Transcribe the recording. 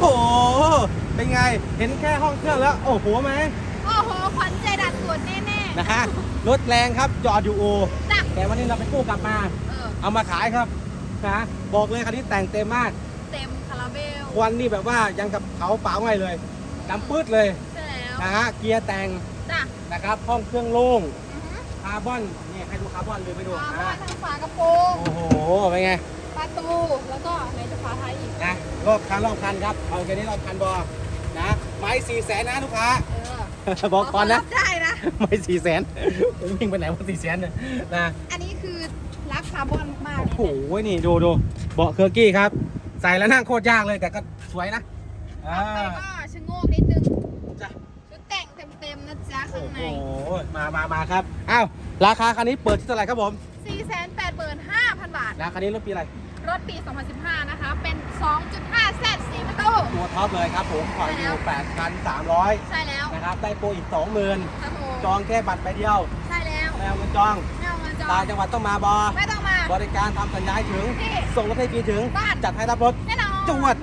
โห เป็นไง เห็นแค่ห้องเครื่องแล้ว โอ้โหไหมโอ้โหขวัญใจดัดสวนแน่นะฮะ รถแรงครับ จอดอยู่อูๆจ้ะแต่วันนี้เราไปกู้กลับมา เออเอามาขายครับนะบอกเลยคันนี้แต่งเต็มมาก เต็มคาราเบลควันนี่แบบว่ายังกับเขาเปล่าไงเลยดำปืดเลยใช่แล้วนะฮะ เกียร์แต่งจ้ะนะครับ ห้องเครื่องโล่ง อือหือคาร์บอน นี่ให้ดูคาร์บอนเลยไปดูมาอะทางฝากระโปรงโอ้โห เป็นไง ประตู แล้วก็ไหนจะฝาท้ายอีกนะ รอบคันรอบคันครับเอาแค่นี้รอบคันบอนะไม้สี่แสนนะลูกค้าเออบอกก่อนนะรับได้นะไม่สี่แสนวิ่งไปไหนว่าสี่แสนเนี่ยนะอันนี้คือรักคาร์บอนมากโอ้เลยโหเนี่ยนี่ดูดูเบาะเคอร์กี้ครับ ใส่แล้วนั่งโคตรยากเลยแต่ก็สวยนะอ่าไปก็ชะโงกนิดนึงจ้ะชุดแต่งเต็มๆนะจ๊ะข้าโอ้งในโหมามามาครับอ้าวราคาคันนี้เปิดที่เท่าไหร่ครับผม485,000 บาทนะคันนี้รถปีอะไรรถปี 2015 นะคะเป็น 2.5 Z 4ประตู ตัว ท็อปเลยครับผมผ่อนอยู่8,300ใช่แล้วนะครับได้โปรอีก20,000ครับผมจองแค่บัตรใบเดียวใช่แล้วไม่เอาเงินจองไม่เอาเงินจอต่างงจังหวัดต้องมาบอ ไม่ต้องมา บริการทำสัญญาให้ถึง นี่ส่งรถให้ฟรีถึง บ้าน จัดให้รับรถแน่นอนจวด